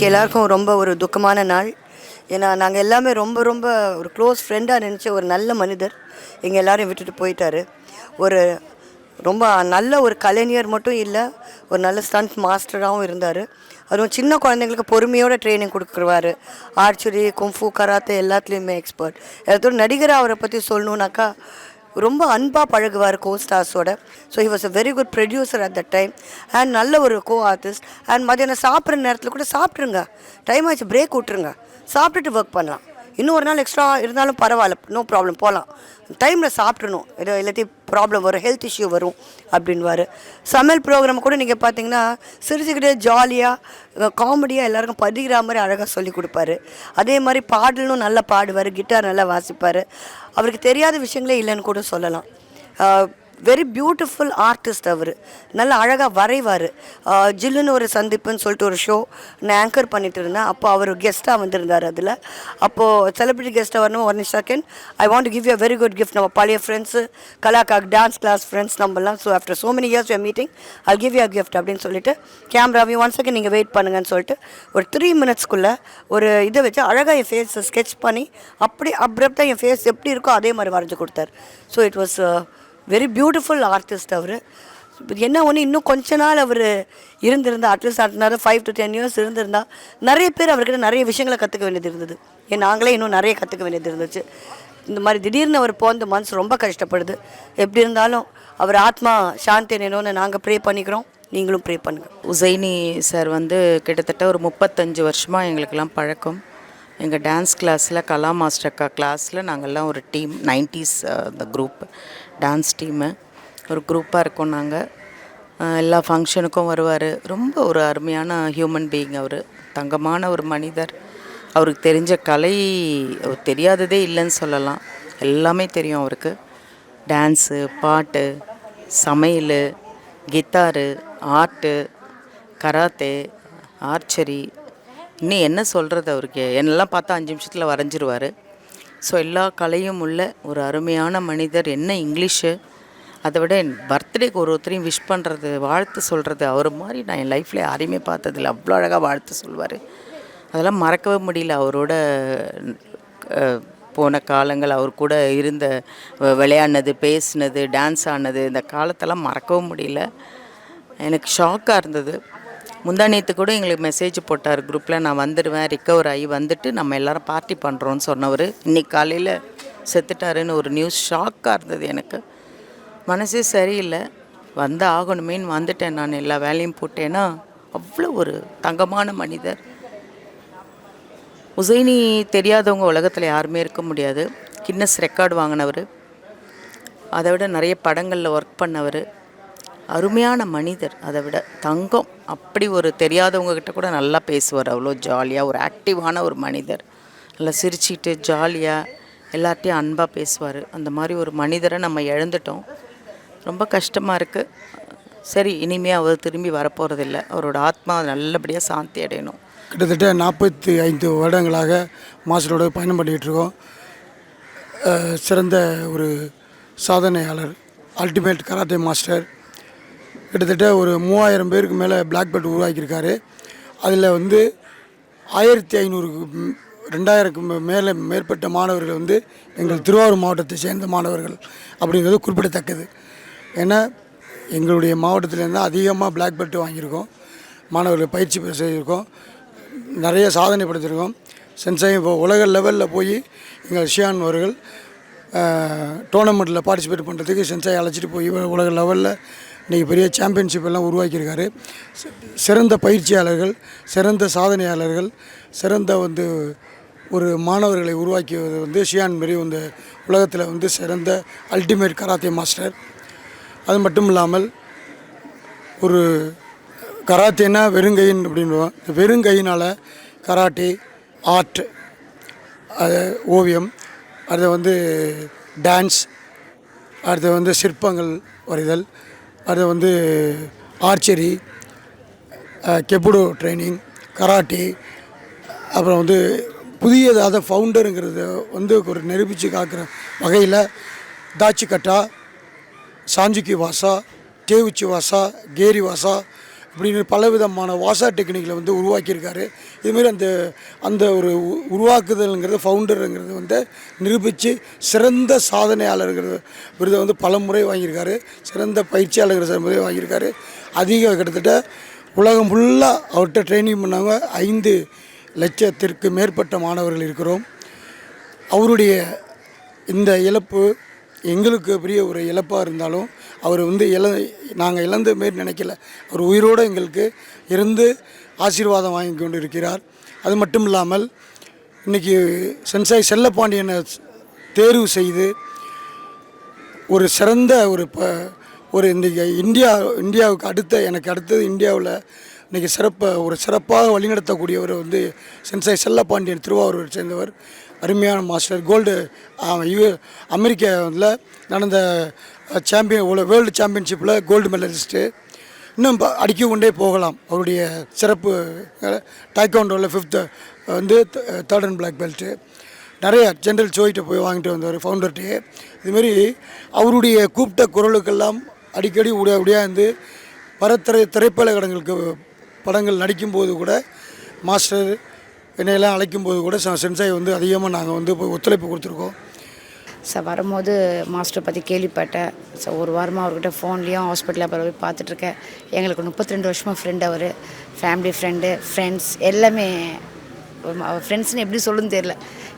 இன்றைக்கி எல்லாருக்கும் ரொம்ப ஒரு துக்கமான நாள். ஏன்னா நாங்கள் எல்லாமே ரொம்ப ரொம்ப ஒரு க்ளோஸ் ஃப்ரெண்டாக நினச்ச ஒரு நல்ல மனிதர். எங்கள் எல்லாரையும் விட்டுட்டு போயிட்டாரு. ஒரு ரொம்ப நல்ல ஒரு கலைஞர் மட்டும் இல்லை ஒரு நல்ல ஸ்டண்ட் மாஸ்டராகவும் இருந்தார். அதுவும் சின்ன குழந்தைங்களுக்கு பொறுமையோட ட்ரைனிங் கொடுக்குறவாரு. ஆர்ச்சரி கும்ஃபு கராத்தே எல்லாத்துலேயுமே எக்ஸ்பர்ட் எல்லாத்தோட நடிகராக அவரை பற்றி சொல்லணுன்னாக்கா ரொம்ப அன்பாக பழகுவார் கோ ஸ்டார்ஸோட so he was a very good producer at the time and நல்ல ஒரு கோ ஆர்டிஸ்ட் அண்ட் மதியானம் சாப்பிட்ற நேரத்தில் கூட சாப்பிட்ருங்க டைம் ஆச்சு பிரேக் விட்ருங்க சாப்பிட்டுட்டு ஒர்க் பண்ணலாம். இன்னும் ஒரு நாள் எக்ஸ்ட்ரா இருந்தாலும் பரவாயில்ல. நோ ப்ராப்ளம் போகலாம் டைமில் சாப்பிட்றணும் ஏதோ எல்லாத்தையும் ப்ராப்ளம் வரும். ஹெல்த் இஷ்யூ வரும் அப்படின்வாரு சமையல் ப்ரோக்ராம் கூட நீங்கள் பார்த்தீங்கன்னா சிரிச்சுக்கிட்டே ஜாலியாக காமெடியாக எல்லாருக்கும் பதிகிற மாதிரி அழகாக சொல்லி கொடுப்பாரு. அதே மாதிரி பாடலும் நல்லா பாடுவார். கிட்டார் நல்லா வாசிப்பார். அவருக்கு தெரியாத விஷயங்களே இல்லைன்னு கூட சொல்லலாம். வெரி பியூட்டிஃபுல் ஆர்டிஸ்ட் அவர். நல்லா அழகாக வரைவார். ஜில்லுன்னு ஒரு சந்திப்புன்னு சொல்லிட்டு ஒரு ஷோ நான் ஆங்கர் பண்ணிட்டு இருந்தேன். அப்போ அவர் கெஸ்ட்டாக வந்திருந்தார் அதில். அப்போது செலிபிரிட்டி கெஸ்ட்டாக வரணும் one second I want give you very good gift நம்ம பழைய ஃப்ரெண்ட்ஸு கலாக்காக் டான்ஸ் கிளாஸ் ஃப்ரெண்ட்ஸ் நம்மலாம் so after so many years you meeting I give you gift அப்படின்னு சொல்லிட்டு கேமராவையும் ஒன் செகண்ட் நீங்கள் வெயிட் பண்ணுங்கன்னு சொல்லிட்டு ஒரு த்ரீ மினிட்ஸ்க்குள்ளே ஒரு இதை வச்சு அழகாக என் ஃபேஸை ஸ்கெட்ச் பண்ணி அப்படி அப்ரப்டாக என் ஃபேஸ் எப்படி இருக்கோ அதே மாதிரி வரைஞ்சி கொடுத்தாரு. So it was very beautiful artist அவர். என்ன ஒன்று இன்னும் கொஞ்ச நாள் அவர் இருந்திருந்தா அட்லீஸ்ட் அடுத்த ஃபைவ் டு டென் இயர்ஸ் இருந்திருந்தா நிறைய பேர் அவர்கிட்ட நிறைய விஷயங்களை கற்றுக்க வேண்டியது இருந்தது. ஏன் நாங்களே இன்னும் நிறைய கற்றுக்க வேண்டியது இருந்துச்சு. இந்த மாதிரி திடீர்னு அவர் போந்த மனசு ரொம்ப கஷ்டப்படுது. எப்படி இருந்தாலும் அவர் ஆத்மா சாந்தி நேனோன்னு நாங்கள் ப்ரே பண்ணிக்கிறோம். நீங்களும் ப்ரே பண்ணுங்கள் உசைனி சார் வந்து கிட்டத்தட்ட ஒரு முப்பத்தஞ்சு வருஷமாக எங்களுக்கெல்லாம் பழக்கம். எங்கள் டான்ஸ் கிளாஸில் கலா மாஸ்டர் அக்கா கிளாஸில் நாங்கள்லாம் ஒரு டீம் நைன்டிஸ் அந்த குரூப் டான்ஸ் டீமு ஒரு குரூப்பாக இருக்கோம் நாங்கள் எல்லா ஃபங்க்ஷனுக்கும் வருவார். ரொம்ப ஒரு அருமையான ஹியூமன் பீயிங் அவர். தங்கமான ஒரு மனிதர். அவருக்கு தெரிஞ்ச கலை அவர் தெரியாததே இல்லைன்னு சொல்லலாம். எல்லாமே தெரியும் அவருக்கு. டான்ஸு பாட்டு சமையல் கித்தாரு ஆர்ட்டு கராத்தே ஆர்ச்சரி. இன்னும் என்ன சொல்கிறது அவருக்கு? என்னெல்லாம் பார்த்தா அஞ்சு நிமிஷத்தில் வரைஞ்சிருவார். ஸோ எல்லா கலையும் உள்ள ஒரு அருமையான மனிதர். என்ன இங்கிலீஷு? அதை விட என் பர்த்டேக்கு ஒரு ஒருத்தரையும் விஷ் பண்ணுறது வாழ்த்து சொல்கிறது அவர் மாதிரி நான் என் லைஃப்பில் யாரையுமே பார்த்ததில்ல. அவ்வளோ அழகாக வாழ்த்து சொல்வார். அதெல்லாம் மறக்கவே முடியல. அவரோட போன காலங்கள் அவர் கூட இருந்த வ- விளையாடினது பேசினது டான்ஸ் ஆனது இந்த காலத்தெல்லாம் மறக்கவும் முடியல. எனக்கு ஷாக்காக இருந்தது. முந்தானியத்து கூட எங்களுக்கு மெசேஜ் போட்டார். குரூப்பில் நான் வந்துடுவேன் ரிக்கவர் ஆகி வந்துட்டு நம்ம எல்லாரும் பார்ட்டி பண்ணுறோன்னு சொன்னவர். இன்னைக்கு காலையில் செத்துட்டாருன்னு ஒரு நியூஸ் ஷாக்காக இருந்தது எனக்கு. மனசே சரியில்லை. வந்து ஆகணுமேன்னு வந்துட்டேன் நான். எல்லா வேலையும் போட்டேன்னா அவ்வளோ ஒரு தங்கமான மனிதர். உசைனி தெரியாதவங்க உலகத்தில் யாருமே இருக்க முடியாது. கின்னஸ் ரெக்கார்டு வாங்கினவர். அதை விட நிறைய படங்களில் ஒர்க் பண்ணவர். அருமையான மனிதர். அதை விட தங்கம் அப்படி ஒரு தெரியாதவங்கக்கிட்ட கூட நல்லா பேசுவார். அவ்வளோ ஜாலியாக ஒரு ஆக்டிவான ஒரு மனிதர். நல்லா சிரிச்சிட்டு ஜாலியாக எல்லார்ட்டையும் அன்பாக பேசுவார். அந்த மாதிரி ஒரு மனிதரை நம்ம இழந்துட்டோம். ரொம்ப கஷ்டமாக இருக்குது சரி இனிமே அவர் திரும்பி வரப்போகிறதில்ல அவரோட ஆத்மா நல்லபடியாக சாந்தி அடையணும். கிட்டத்தட்ட நாற்பத்தி ஐந்து வருடங்களாக மாஸ்டரோட பயணம் பண்ணிகிட்டு இருக்கோம். சிறந்த ஒரு சாதனையாளர் அல்டிமேட் கராத்தே மாஸ்டர் கிட்டத்தட்ட ஒரு மூவாயிரம் பேருக்கு மேலே பிளாக் பெல்ட் உருவாக்கியிருக்காரு. அதில் வந்து ஆயிரத்தி ஐநூறுக்கு ரெண்டாயிரக்கு மேலே மேற்பட்ட மாணவர்கள் வந்து எங்கள் திருவாரூர் மாவட்டத்தை சேர்ந்த மாணவர்கள் அப்படிங்கிறது குறிப்பிடத்தக்கது. ஏன்னா எங்களுடைய மாவட்டத்திலேருந்து தான் அதிகமாக பிளாக் பெல்ட் வாங்கியிருக்கோம். மாணவர்கள் பயிற்சி பெற செய்திருக்கோம். நிறைய சாதனை படுத்திருக்கோம். சென்சாய் இப்போ உலக லெவலில் போய் எங்கள் ஷியான் அவர்கள் டோர்னமெண்ட்டில் பார்ட்டிசிபேட் பண்ணுறதுக்கு சென்சாய் அழைச்சிட்டு போய் உலக லெவலில் இன்றைக்கி பெரிய சாம்பியன்ஷிப் எல்லாம் உருவாக்கியிருக்காரு. சிறந்த பயிற்சியாளர்கள் சிறந்த சாதனையாளர்கள் சிறந்த வந்து ஒரு மாணவர்களை உருவாக்கியது வந்து ஷியான் மாரி வந்து உலகத்தில் வந்து சிறந்த அல்டிமேட் கராத்தே மாஸ்டர் அது மட்டும் இல்லாமல் ஒரு கராத்தேனா வெறுங்கையின் அப்படின்வோம் இந்த வெறுங்கையினால் கராட்டே ஆர்ட் அது ஓவியம் அது வந்து டான்ஸ் அடுத்து வந்து சிற்பங்கள் வரைதல் அது வந்து ஆர்ச்சரி கெப்புடோ ட்ரைனிங் கராட்டி அப்புறம் வந்து புதியதாக ஃபவுண்டருங்கிறத வந்து ஒரு நிரூபித்து காக்கிற வகையில் தாச்சிக்கட்டா சாஞ்சுக்கி வாசா தேவுச்சி வாசா கேரி வாசா அப்படின்னு பலவிதமான வாசா டெக்னிக்கில் வந்து உருவாக்கியிருக்காரு. இதுமாரி அந்த அந்த ஒரு உருவாக்குதல்ங்கிறது ஃபவுண்டருங்கிறது வந்து நிரூபித்து சிறந்த சாதனையாளர்ங்கிற விருதை வந்து பல முறை வாங்கியிருக்காரு. சிறந்த பயிற்சியாளர் முறை வாங்கியிருக்காரு. அதிக கிட்டத்தட்ட உலகம் ஃபுல்லாக அவர்கிட்ட ட்ரைனிங் பண்ணாங்க ஐந்து லட்சத்திற்கு மேற்பட்ட மாணவர்கள் இருக்கிறோம். அவருடைய இந்த இழப்பு எங்களுக்கு பெரிய ஒரு இழப்பாக இருந்தாலும் அவர் வந்து இழ நாங்கள் இழந்த மாரி நினைக்கல. அவர் உயிரோடு எங்களுக்கு இருந்து ஆசீர்வாதம் வாங்கி கொண்டு இருக்கிறார் அது மட்டும் இல்லாமல் இன்றைக்கி சென்சாய் செல்லப்பாண்டியனை தேர்வு செய்து ஒரு சிறந்த ஒரு ப ஒரு இந்த இந்தியா இந்தியாவுக்கு அடுத்த எனக்கு அடுத்தது இந்தியாவில் இன்றைக்கி சிறப்பை ஒரு சிறப்பாக வழிநடத்தக்கூடியவர் வந்து சென்சை செல்லப்பாண்டியன் திருவாரூரை சேர்ந்தவர் அருமையான மாஸ்டர் கோல்டு யூ அமெரிக்காவில் நடந்த சாம்பியன் வேர்ல்டு சாம்பியன்ஷிப்பில் கோல்டு மெடலிஸ்ட்டு இன்னும் ப- அடிக்க கொண்டே போகலாம். அவருடைய சிறப்பு டாய்கவுண்டோவில் ஃபிஃப்த்து வந்து தேர்ட் அண்ட் பிளாக் பெல்ட்டு நிறைய ஜென்ரல் சோயிட்ட போய் வாங்கிட்டு வந்தார் ஃபவுண்டர்கிட்டே இதுமாரி அவருடைய கூப்பிட்ட குரலுக்கெல்லாம் அடிக்கடி உடைய உடையாந்து பல திரை கடங்களுக்கு படங்கள் நடிக்கும்போது கூட மாஸ்டர் என்னையெல்லாம் அழைக்கும்போது கூட சென்சாய் வந்து அதிகமாக நாங்கள் வந்து போய் ஒத்துழைப்பு கொடுத்துருக்கோம். ஸோ வரும்போது மாஸ்டரை பற்றி கேள்விப்பட்டேன். ஸோ ஒரு வாரமாக அவர்கிட்ட ஃபோன்லேயும் ஹாஸ்பிட்டலில் போய் பார்த்துட்ருக்கேன். எங்களுக்கு முப்பத்தி ரெண்டு வருஷமாக ஃப்ரெண்ட் அவர். ஃபேமிலி ஃப்ரெண்டு ஃப்ரெண்ட்ஸ் எல்லாமே ஃப்ரெண்ட்ஸ்னு எப்படி சொல்லுன்னு தெரில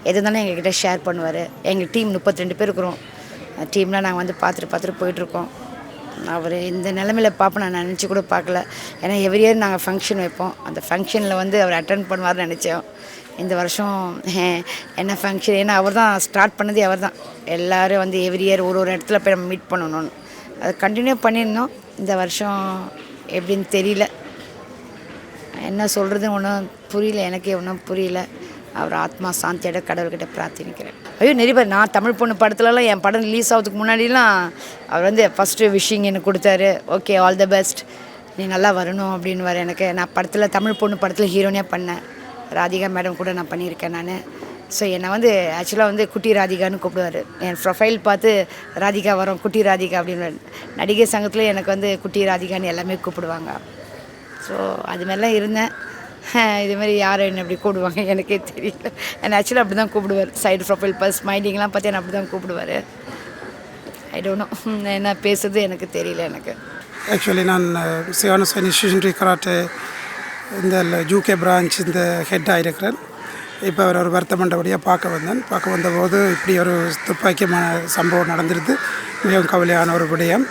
எது இருந்தாலும் எங்ககிட்ட ஷேர் பண்ணுவார். எங்கள் டீம் முப்பத்தி ரெண்டு பேர் இருக்கிறோம். டீம்லாம் நாங்கள் வந்து பார்த்துட்டு பார்த்துட்டு போயிட்டுருக்கோம் அவர் இந்த நிலமையில பார்ப்போம் நான் நினச்சி கூட பார்க்கல. ஏன்னா எவ்ரி இயர் நாங்கள் ஃபங்க்ஷன் வைப்போம். அந்த ஃபங்க்ஷனில் வந்து அவர் அட்டன் பண்ணுவார்னு நினச்சோம். இந்த வருஷம் என்ன ஃபங்க்ஷன் ஏன்னா அவர் தான் ஸ்டார்ட் பண்ணதே அவர் தான் எல்லோரும் வந்து எவ்ரி இயர் ஒரு ஒரு இடத்துல போய் நம்ம மீட் பண்ணணும்னு. அதை கண்டினியூ பண்ணியிருந்தோம். இந்த வருஷம் எப்படின்னு தெரியல. என்ன சொல்கிறது ஒன்றும் புரியல. எனக்கே ஒன்றும் புரியல. அவர் ஆத்மா சாந்தியோட கடவுள்கிட்ட பிரார்த்தனிக்கிறேன் ஐயோ நிறைய பேர் நான் தமிழ் பொண்ணு படத்துலலாம் என் படம் ரிலீஸ் ஆகிறதுக்கு முன்னாடிலாம் அவர் வந்து ஃபஸ்ட்டு விஷிங் எனக்கு கொடுத்தாரு. ஓகே ஆல் த பெஸ்ட் நீ நல்லா வரணும் அப்படின்னு வர எனக்கு. நான் படத்தில் தமிழ் பொண்ணு படத்தில் ஹீரோனே பண்ணேன். ராதிகா மேடம் கூட நான் பண்ணியிருக்கேன் நான். ஸோ என்னை வந்து ஆக்சுவலாக வந்து குட்டி ராதிகான்னு கூப்பிடுவார். என் ப்ரொஃபைல் பார்த்து ராதிகா வரும் குட்டி ராதிகா அப்படின்னு நடிகை சங்கத்தில் எனக்கு வந்து குட்டி ராதிகான்னு எல்லாமே கூப்பிடுவாங்க. ஸோ அது மாதிரிலாம் இருந்தேன். இது மாதிரி யார் என்ன அப்படி கூப்பிடுவாங்க? எனக்கே தெரியல. என்ன ஆக்சுவலாக அப்படி தான் கூப்பிடுவார் சைடு ப்ரொஃபைல் பஸ் மைண்டிங்லாம் பார்த்து அப்படி தான் கூப்பிடுவார். ஐ டோன்ட் நோ என்ன பேசுறது எனக்கு தெரியல எனக்கு. ஆக்சுவலி நான் சிவான இன்ஸ்டியூஷன் கராட்டே இந்த ஜூகே பிரான்ச் இந்த ஹெட்டாக இருக்கிறேன் இப்போ அவர் ஒரு வருத்தமண்டபடியாக பார்க்க வந்தேன். பார்க்க வந்தபோது இப்படி ஒரு துப்பாக்கியமான சம்பவம் நடந்திருது. மிகவும் கவலையான ஒரு விடயம்.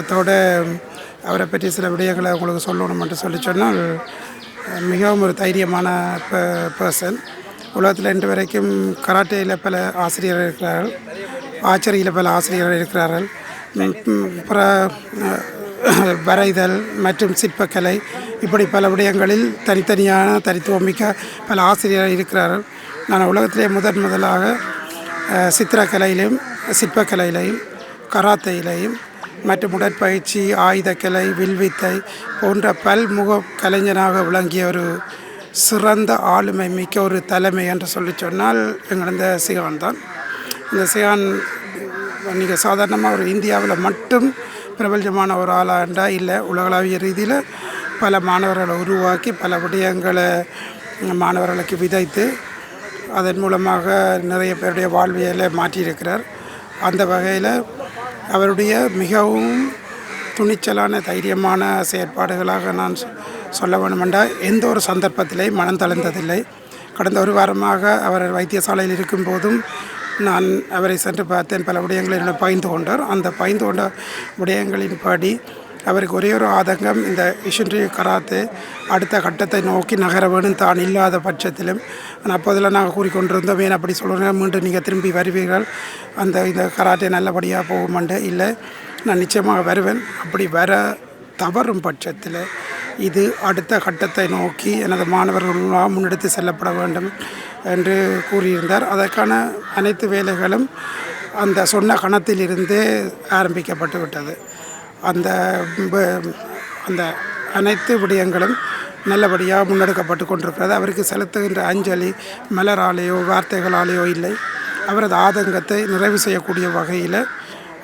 அதோட அவரை பற்றி சில விடயங்களை உங்களுக்கு சொல்லணுமென்று சொல்லி சொன்னால் மிகவும் ஒரு தைரியமான பர்சன் உலகத்தில் இன்று வரைக்கும் கராட்டேயில் பல ஆசிரியர்கள் இருக்கிறார்கள். ஆச்சரியில் பல ஆசிரியர்கள் இருக்கிறார்கள். பிற வரைதல் மற்றும் சிற்பக்கலை இப்படி பல விடயங்களில் தனித்தனியான தனித்துவமிக்க பல ஆசிரியர்கள் இருக்கிறார்கள். நான் உலகத்திலே முதன் முதலாக சித்திரக்கலையிலையும் சிற்பக்கலையிலையும் கராத்தையிலையும் மற்றும் உடற்பயிற்சி ஆயுதக்கலை வில்வித்தை போன்ற பல்முக கலைஞனாக விளங்கிய ஒரு சிறந்த ஆளுமை மிக்க ஒரு தலைமை என்று சொல்லி சொன்னால் எங்களது சிகான் தான். இந்த சிகான் நீங்கள் சாதாரணமாக ஒரு இந்தியாவில் மட்டும் பிரபஞ்சமான ஒரு ஆளாண்டா இல்லை உலகளாவிய ரீதியில் பல மாணவர்களை உருவாக்கி பல விடயங்களை மாணவர்களுக்கு விதைத்து அதன் மூலமாக நிறைய பேருடைய வாழ்வியலை மாற்றியிருக்கிறார். அந்த வகையில் அவருடைய மிகவும் துணிச்சலான தைரியமான செயற்பாடுகளாக நான் சொ- சொல்ல வேண்டுமென்றால் எந்த ஒரு சந்தர்ப்பத்திலே மனம் தளர்ந்ததில்லை. கடந்த ஒரு வாரமாக அவர் வைத்தியசாலையில் இருக்கும்போதும் நான் அவரை சென்று பார்த்தேன். பல விடயங்களை என்னோட பகிர்ந்து கொண்டார். அந்த பகிர்ந்து கொண்ட விடயங்களின்படி அவருக்கு ஒரே ஒரு ஆதங்கம் இந்த இஷுன்றி கராத்தே அடுத்த கட்டத்தை நோக்கி நகர வேணும் தான் இல்லாத பட்சத்திலும். ஆனால் அப்போதெல்லாம் நாங்கள் கூறிக்கொண்டிருந்தோம் ஏன் அப்படி சொல்கிறேன் மீண்டும் நீங்கள் திரும்பி வருவீர்கள். அந்த இந்த கராட்டே நல்லபடியாக போகுமாண்டு இல்லை. நான் நிச்சயமாக வருவேன். அப்படி வர தவறும் பட்சத்தில் இது அடுத்த கட்டத்தை நோக்கி எனது மாணவர்களாக முன்னெடுத்து செல்லப்பட வேண்டும் என்று கூறியிருந்தார். அதற்கான அனைத்து வேலைகளும் அந்த சொன்ன கணத்திலிருந்தே ஆரம்பிக்கப்பட்டு விட்டது. அந்த அந்த அனைத்து விடயங்களும் நல்லபடியாக முன்னெடுக்கப்பட்டு கொண்டிருக்கிறது. அவருக்கு செலுத்துகின்ற அஞ்சலி மலராலேயோ வார்த்தைகளாலேயோ இல்லை. அவரது ஆதங்கத்தை நிறைவு செய்யக்கூடிய வகையில்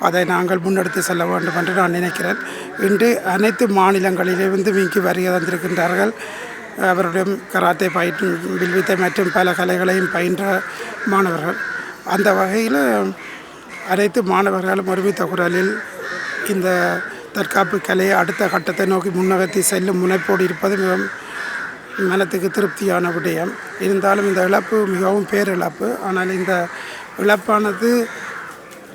அதை நாங்கள் முன்னெடுத்து செல்ல வேண்டும் என்று நான் நினைக்கிறேன். இன்று அனைத்து மாநிலங்களிலிருந்து இங்கு வருகை தந்திருக்கின்றார்கள். அவருடைய கராத்தே பயிற்று வில்வித்தை மற்றும் பல கலைகளையும் பயின்ற மாணவர்கள். அந்த வகையில் அனைத்து மாணவர்களும் ஒருமித்த குரலில் இந்த தற்காப்பு கலையை அடுத்த கட்டத்தை நோக்கி முன்னகர்த்தி செல்லும் முனைப்போடு இருப்பது மிகவும் மனத்துக்கு திருப்தியான விடயம். இருந்தாலும் இந்த இழப்பு மிகவும் பேரிழப்பு. ஆனால் இந்த இழப்பானது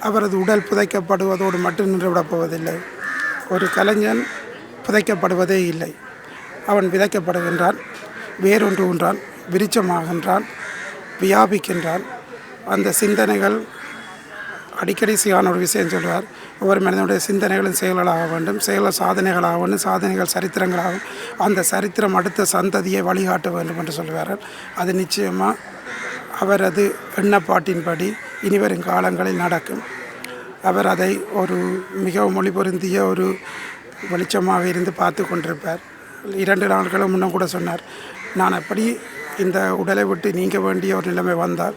அவரது உடல் புதைக்கப்படுவதோடு மட்டும் நின்றுவிடப் போவதில்லை. ஒரு கலைஞன் புதைக்கப்படுவதே இல்லை. அவன் விதைக்கப்படுகின்றான் வேறொன்று உன்றான் விருச்சமாகின்றான் வியாபிக்கின்றான். அந்த சிந்தனைகள் அடிக்கடி சியான ஒரு விஷயம் சொல்வார். ஒவ்வொரு மனிதனுடைய சிந்தனைகளும் செயல்களாக வேண்டும். செயல சாதனைகளாக வேண்டும் சாதனைகள் சரித்திரங்களாகும் அந்த சரித்திரம் அடுத்த சந்ததியை வழிகாட்ட வேண்டும் என்று சொல்கிறார்கள் அது நிச்சயமாக அவரது எண்ணப்பாட்டின்படி இனிவரும் காலங்களில் நடக்கும். அவர் அதை ஒரு மிகவும் மொழி பொருந்திய ஒரு வெளிச்சமாக இருந்து பார்த்து கொண்டிருப்பார். இரண்டு நாட்களும் முன்னும் கூட சொன்னார் நான் அப்படி இந்த உடலை விட்டு நீங்க வேண்டிய ஒரு நிலைமை வந்தால்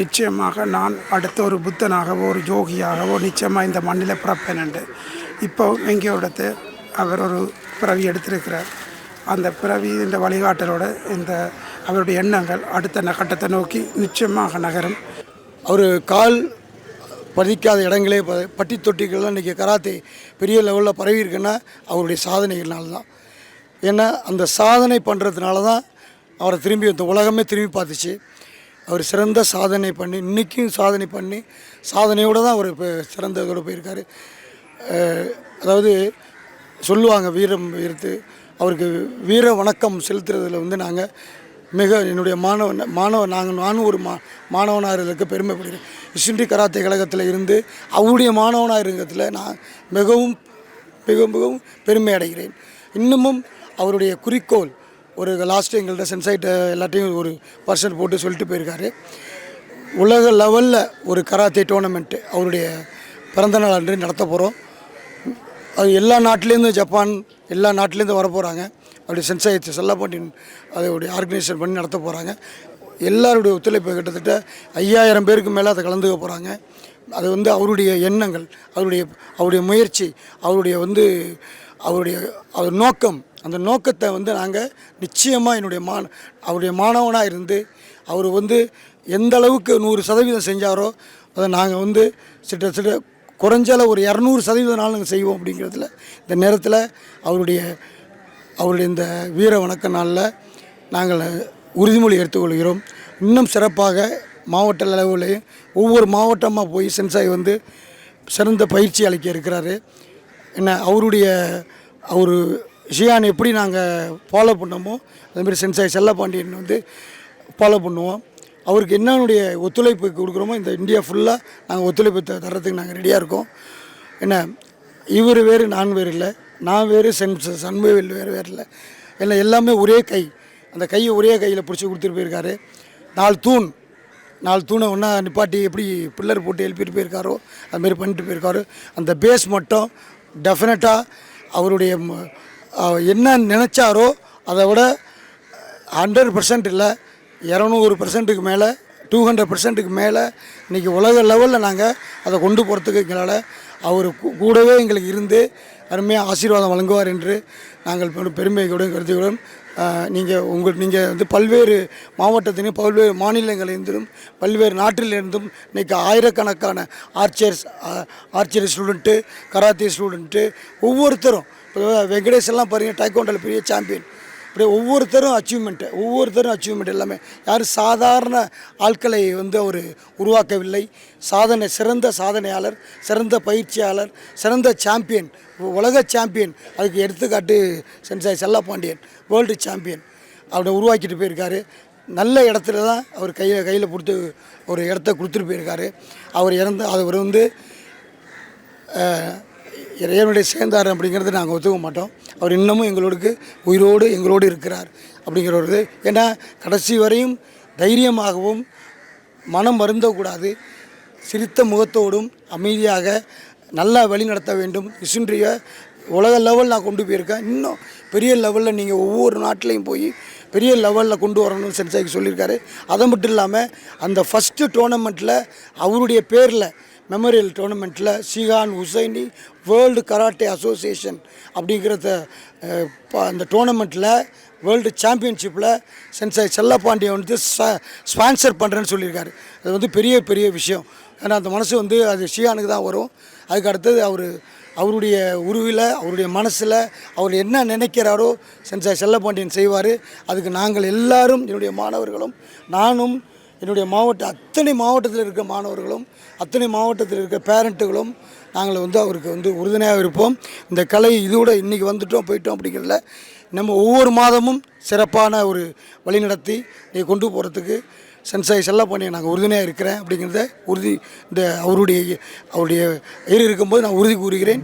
நிச்சயமாக நான் அடுத்த ஒரு புத்தனாகவோ ஒரு ஜோகியாகவோ நிச்சயமாக இந்த மண்ணில் பிறப்பேன் என்று. இப்போ எங்கே இடத்து அவர் ஒரு பிறவி எடுத்திருக்கிறார். அந்த பிறவி இந்த வழிகாட்டலோட இந்த அவருடைய எண்ணங்கள் அடுத்த நகட்டத்தை நோக்கி நிச்சயமாக நகரும். அவர் கால் பதிக்காத இடங்களே பட்டி தொட்டிகள்லாம் இன்றைக்கி கராத்தே பெரிய லெவலில் பரவி இருக்குன்னா அவருடைய சாதனைகள்னால தான் ஏன்னா அந்த சாதனை பண்ணுறதுனால தான் அவரை திரும்பி இந்த உலகமே திரும்பி பார்த்துச்சு. அவர் சிறந்த சாதனை பண்ணி இன்றைக்கும் சாதனை பண்ணி சாதனையோடு தான் அவர் இப்போ சிறந்த இதோட போயிருக்காரு. அதாவது சொல்லுவாங்க வீரம் வீரத்து. அவருக்கு வீர வணக்கம் செலுத்துறதுல வந்து நாங்கள் மிக என்னுடைய மாணவன் மாணவன் நாங்கள் நானும் ஒரு மா மாணவனாக இருக்க பெருமைப்படுகிறேன். இசுண்டி கராத்தே கழகத்தில் இருந்து அவருடைய மாணவனாக இருக்கிறதுல நான் மிகவும் மிகவும் மிகவும் பெருமை அடைகிறேன். இன்னமும் அவருடைய குறிக்கோள் ஒரு லாஸ்ட்டு எங்கள்கிட்ட சென்சைட்டை எல்லாத்தையும் ஒரு பர்சன் போட்டு சொல்லிட்டு போயிருக்காரு. உலக லெவலில் ஒரு கராத்தே டோர்னமெண்ட்டு அவருடைய பிறந்தநாள் அன்று நடத்த போகிறோம் அது எல்லா நாட்டிலேருந்து ஜப்பான் எல்லா நாட்டிலேருந்து வர போகிறாங்க அப்படி சென்சாயத்து செல்லப்பாண்டின் அதோடைய ஆர்கனைசேஷன் பண்ணி நடத்த போகிறாங்க எல்லாருடைய ஒத்துழைப்பு கிட்டத்தட்ட ஐயாயிரம் பேருக்கு மேலே அதை கலந்துக்க போகிறாங்க அது வந்து அவருடைய எண்ணங்கள் அவருடைய அவருடைய முயற்சி அவருடைய வந்து அவருடைய அவர் நோக்கம் அந்த நோக்கத்தை வந்து நாங்கள் நிச்சயமாக என்னுடைய மா அவருடைய மாணவனாக இருந்து அவர் வந்து எந்த அளவுக்கு நூறு சதவீதம் செஞ்சாரோ அதை நாங்கள் வந்து சிட்ட குறைஞ்சால ஒரு இரநூறு சதவீதம் நாள் நாங்கள் செய்வோம் அப்படிங்கிறதுல இந்த நேரத்தில் அவருடைய அவருடைய இந்த வீர வணக்க நாளில் நாங்கள் உறுதிமொழி எடுத்துக்கொள்கிறோம். இன்னும் சிறப்பாக மாவட்ட அளவுலேயும் ஒவ்வொரு மாவட்டமாக போய் சென்சாய் வந்து சிறந்த பயிற்சி அளிக்க இருக்கிறாரு. என்ன அவருடைய அவர் ஷியான் எப்படி நாங்கள் ஃபாலோ பண்ணோமோ அதுமாரி சென்சாய் செல்லப்பாண்டியன் வந்து ஃபாலோ பண்ணுவோம். அவருக்கு என்னனுடைய ஒத்துழைப்பு கொடுக்குறோமோ இந்த இந்தியா ஃபுல்லாக நாங்கள் ஒத்துழைப்பு தர்றதுக்கு நாங்கள் ரெடியாக இருக்கோம். என்ன இவர் வேறு நான் வேறு இல்லை. நான் வேறு சென் சண்முகவேல் வேறு வேறு இல்லை. இல்லை எல்லாமே ஒரே கை. அந்த கையை ஒரே கையில் பிடிச்சி கொடுத்துட்டு போயிருக்காரு. நாலு தூண். நாலு தூணை ஒன்றா நிப்பாட்டி எப்படி பில்லர் போட்டு எழுப்பிட்டு போயிருக்காரோ அதுமாரி பண்ணிட்டு போயிருக்காரு. அந்த பேஸ் மட்டும் டெஃபினட்டாக அவருடைய என்ன நினச்சாரோ அதை விட ஹண்ட்ரட் பர்சன்ட் இல்லை இரநூறு பர்சன்ட்டுக்கு மேலே டூ ஹண்ட்ரட் பர்சன்ட்டுக்கு மேலே இன்றைக்கி உலக லெவலில் நாங்கள் அதை கொண்டு போகிறதுக்கு எங்களால் அவர் கூடவே எங்களுக்கு இருந்து அருமையாக ஆசீர்வாதம் வழங்குவார் என்று நாங்கள் பெரும் பெருமைகளுடன் கருதுகிறோம். நீங்கள் உங்கள் நீங்கள் வந்து பல்வேறு மாவட்டத்திலும் பல்வேறு மாநிலங்களிலிருந்தும் பல்வேறு நாட்டிலிருந்தும் இன்றைக்கி ஆயிரக்கணக்கான archers archery student karate student ஒவ்வொருத்தரும் இப்போ வெங்கடேஷ் எல்லாம் பாருங்கள் டைக்கோண்டில் பெரிய சாம்பியன் இப்படி ஒவ்வொருத்தரும் அச்சீவ்மெண்ட்டு ஒவ்வொருத்தரும் அச்சீவ்மெண்ட் எல்லாமே. யாரும் சாதாரண ஆட்களை வந்து அவர் உருவாக்கவில்லை. சாதனை சிறந்த சாதனையாளர் சிறந்த பயிற்சியாளர் சிறந்த சாம்பியன் உலக சாம்பியன் அதுக்கு எடுத்துக்காட்டு சென்சாய் செல்லப்பாண்டியன் வேர்ல்டு சாம்பியன் அவரை உருவாக்கிட்டு போயிருக்காரு. நல்ல இடத்துல தான் அவர் கையில் கையில் கொடுத்து ஒரு இடத்த கொடுத்துட்டு போயிருக்காரு. அவர் இறந்து அவர் வந்து இறைவனுடைய சேர்ந்தார் அப்படிங்கிறது நாங்கள் ஒத்துக்க மாட்டோம். அவர் இன்னமும் எங்களோடுக்கு உயிரோடு எங்களோடு இருக்கிறார் அப்படிங்கிற ஒரு இது ஏன்னா கடைசி வரையும் தைரியமாகவும் மனம் வருந்தக்கூடாது. சிரித்த முகத்தோடும் அமைதியாக நல்லா வழி நடத்த வேண்டும். இசுன்றிய உலக லெவல் நான் கொண்டு போயிருக்கேன். இன்னும் பெரிய லெவலில் நீங்கள் ஒவ்வொரு நாட்டிலையும் போய் பெரிய லெவலில் கொண்டு வரணும்னு சென்சாய்க்கு சொல்லியிருக்காரு. அதை மட்டும் இல்லாமல் அந்த ஃபஸ்ட்டு டோர்னமெண்ட்டில் அவருடைய பேரில் memorial டோர்னமெண்ட்டில் shihan Hussaini world karate association அப்படிங்கிறத ப- அந்த டோர்னமெண்ட்டில் வேர்ல்டு சாம்பியன்ஷிப்பில் சென்சாய் செல்லப்பாண்டியை வந்து ஸ்பான்சர் பண்ணுறேன்னு சொல்லியிருக்காரு. அது வந்து பெரிய பெரிய விஷயம். ஏன்னா அந்த மனசு வந்து அது ஷியானுக்கு தான் வரும். அதுக்கு அடுத்தது அவர் அவருடைய உருவில் அவருடைய மனசில் அவர் என்ன நினைக்கிறாரோ சென்சாய் செல்லப்பாண்டியன் செய்வார். அதுக்கு நாங்கள் எல்லாரும் என்னுடைய மாணவர்களும் நானும் என்னுடைய மாவட்ட அத்தனை மாவட்டத்தில் இருக்க மாணவர்களும் அத்தனை மாவட்டத்தில் இருக்க பேரண்ட்டுகளும் நாங்கள் வந்து அவருக்கு வந்து உறுதுணையாக இருப்போம். இந்த கலை இதோட இன்றைக்கி வந்துட்டோம் போயிட்டோம் அப்படிங்கிறதுல நம்ம ஒவ்வொரு மாதமும் சிறப்பான ஒரு வழிநடத்தி நீ கொண்டு போகிறதுக்கு சென்சாய் செல்லப்பாண்டியை நாங்கள் உறுதுணையாக இருக்கிறேன் அப்படிங்கிறத உறுதி இந்த அவருடைய அவருடைய எயிர் இருக்கும்போது நான் உறுதி கூறுகிறேன்.